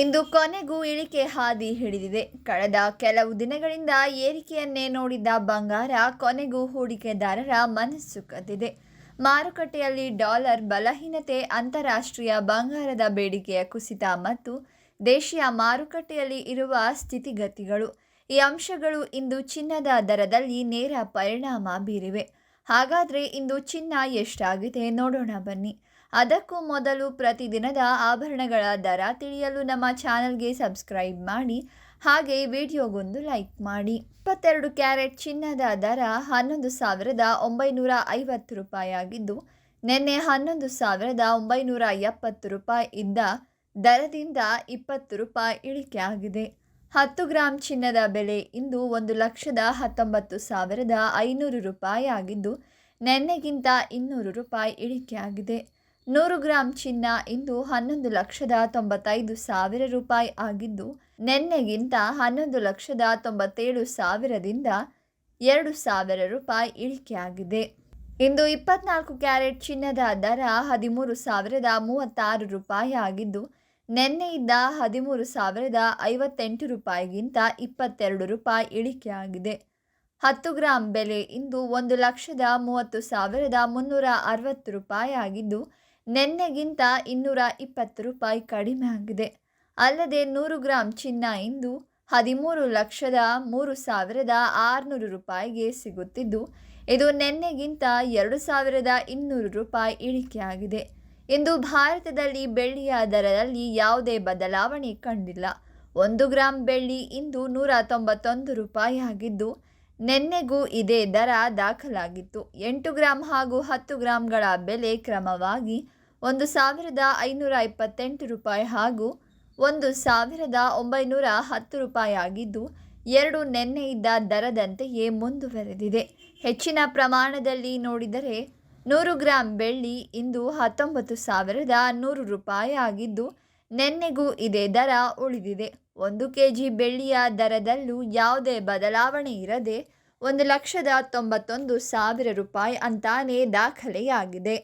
ಇಂದು ಕೊನೆಗೂ ಇಳಿಕೆ ಹಾದಿ ಹಿಡಿದಿದೆ. ಕಳೆದ ಕೆಲವು ದಿನಗಳಿಂದ ಏರಿಕೆಯನ್ನೇ ನೋಡಿದ್ದ ಬಂಗಾರ ಕೊನೆಗೂ ಹೂಡಿಕೆದಾರರ ಮನಸ್ಸು ಕದ್ದಿದೆ. ಮಾರುಕಟ್ಟೆಯಲ್ಲಿ ಡಾಲರ್ ಬಲಹೀನತೆ, ಅಂತಾರಾಷ್ಟ್ರೀಯ ಬಂಗಾರದ ಬೇಡಿಕೆಯ ಕುಸಿತ ಮತ್ತು ದೇಶೀಯ ಮಾರುಕಟ್ಟೆಯಲ್ಲಿ ಇರುವ ಸ್ಥಿತಿಗತಿಗಳು ಈ ಅಂಶಗಳು ಇಂದು ಚಿನ್ನದ ದರದಲ್ಲಿ ನೇರ ಪರಿಣಾಮ ಬೀರಿವೆ. ಹಾಗಾದರೆ ಇಂದು ಚಿನ್ನ ಎಷ್ಟಾಗಿದೆ ನೋಡೋಣ ಬನ್ನಿ. ಅದಕ್ಕೂ ಮೊದಲು ಪ್ರತಿದಿನದ ಆಭರಣಗಳ ದರ ತಿಳಿಯಲು ನಮ್ಮ ಚಾನಲ್ಗೆ ಸಬ್ಸ್ಕ್ರೈಬ್ ಮಾಡಿ, ಹಾಗೆ ವಿಡಿಯೋಗೊಂದು ಲೈಕ್ ಮಾಡಿ. ಇಪ್ಪತ್ತೆರಡು ಕ್ಯಾರೆಟ್ ಚಿನ್ನದ ದರ ಹನ್ನೊಂದು ಸಾವಿರದ ಒಂಬೈನೂರ ಐವತ್ತು ರೂಪಾಯಿ ಆಗಿದ್ದು ನಿನ್ನೆ ಹನ್ನೊಂದು ಸಾವಿರದ ಒಂಬೈನೂರ ಎಪ್ಪತ್ತು ರೂಪಾಯಿ ಇದ್ದ ದರದಿಂದ ಇಪ್ಪತ್ತು ರೂಪಾಯಿ ಇಳಿಕೆ ಆಗಿದೆ. ಹತ್ತು ಗ್ರಾಂ ಚಿನ್ನದ ಬೆಲೆ ಇಂದು ಒಂದು ಲಕ್ಷದ ಹತ್ತೊಂಬತ್ತು ಸಾವಿರದ ಐನೂರು ರೂಪಾಯಿ ಆಗಿದ್ದು ನೆನ್ನೆಗಿಂತ ಇನ್ನೂರು ರೂಪಾಯಿ ಇಳಿಕೆಯಾಗಿದೆ ನೂರು ಗ್ರಾಂ ಚಿನ್ನ ಇಂದು ಹನ್ನೊಂದು ಲಕ್ಷದ ತೊಂಬತ್ತೈದು ಸಾವಿರ ರೂಪಾಯಿ ಆಗಿದ್ದು, ನಿನ್ನೆಗಿಂತ ಹನ್ನೊಂದು ಲಕ್ಷದ ತೊಂಬತ್ತೇಳು ಸಾವಿರದಿಂದ ಎರಡು ಸಾವಿರ ರೂಪಾಯಿ ಇಳಿಕೆಯಾಗಿದೆ. ಇಂದು ಇಪ್ಪತ್ನಾಲ್ಕು ಕ್ಯಾರೆಟ್ ಚಿನ್ನದ ದರ ಹದಿಮೂರು ಸಾವಿರದ ಮೂವತ್ತಾರು ರೂಪಾಯಿ ಆಗಿದ್ದು ನಿನ್ನೆಯಿಂದ ಹದಿಮೂರು ಸಾವಿರದ ಐವತ್ತೆಂಟು ರೂಪಾಯಿಗಿಂತ ಇಪ್ಪತ್ತೆರಡು ರೂಪಾಯಿ ಇಳಿಕೆಯಾಗಿದೆ. ಹತ್ತು ಗ್ರಾಂ ಬೆಲೆ ಇಂದು ಒಂದು ಲಕ್ಷದ ಮೂವತ್ತು ಸಾವಿರದ ಮುನ್ನೂರ ಅರವತ್ತು ರೂಪಾಯಿ ಆಗಿದ್ದು ನಿನ್ನೆಗಿಂತ ಇನ್ನೂರ ಇಪ್ಪತ್ತು ರೂಪಾಯಿ ಕಡಿಮೆ ಆಗಿದೆ. ಅಲ್ಲದೆ ನೂರು ಗ್ರಾಂ ಚಿನ್ನ ಇಂದು ಹದಿಮೂರು ಲಕ್ಷದ ಮೂರು ಸಾವಿರದ ಆರುನೂರು ರೂಪಾಯಿಗೆ ಸಿಗುತ್ತಿದ್ದು, ಇದು ನಿನ್ನೆಗಿಂತ ಎರಡು ಸಾವಿರದ ಇನ್ನೂರು ರೂಪಾಯಿ ಇಳಿಕೆಯಾಗಿದೆ. ಇಂದು ಭಾರತದಲ್ಲಿ ಬೆಳ್ಳಿಯ ದರದಲ್ಲಿ ಯಾವುದೇ ಬದಲಾವಣೆ ಕಂಡಿಲ್ಲ. ಒಂದು ಗ್ರಾಂ ಬೆಳ್ಳಿ ಇಂದು ನೂರ ತೊಂಬತ್ತೊಂದು ರೂಪಾಯಿ ಆಗಿದ್ದು ನಿನ್ನೆಗೂ ಇದೇ ದರ ದಾಖಲಾಗಿತ್ತು. ಎಂಟು ಗ್ರಾಂ ಹಾಗೂ ಹತ್ತು ಗ್ರಾಂಗಳ ಬೆಲೆ ಕ್ರಮವಾಗಿ ಒಂದು ಸಾವಿರದ ಐನೂರ ಇಪ್ಪತ್ತೆಂಟು ರೂಪಾಯಿ ಹಾಗೂ ಒಂದು ಸಾವಿರದ ಒಂಬೈನೂರ ಹತ್ತು ರೂಪಾಯಿ ಆಗಿದ್ದು ಎರಡು ನೆನ್ನೆ ಇದ್ದ ದರದಂತೆಯೇ ಮುಂದುವರೆದಿದೆ. ಹೆಚ್ಚಿನ ಪ್ರಮಾಣದಲ್ಲಿ ನೋಡಿದರೆ ನೂರು ಗ್ರಾಂ ಬೆಳ್ಳಿ ಇಂದು ಹತ್ತೊಂಬತ್ತು ಸಾವಿರದ ನೂರು ರೂಪಾಯಿ ಆಗಿದ್ದು ನಿನ್ನೆಗೂ ಇದೇ ದರ ಉಳಿದಿದೆ. ಒಂದು ಕೆ ಜಿ ಬೆಳ್ಳಿಯ ದರದಲ್ಲೂ ಯಾವುದೇ ಬದಲಾವಣೆ ಇರದೆ ಒಂದು ಲಕ್ಷದ ತೊಂಬತ್ತೊಂದು ಸಾವಿರ ರೂಪಾಯಿ ಅಂತಾನೇ ದಾಖಲೆಯಾಗಿದೆ.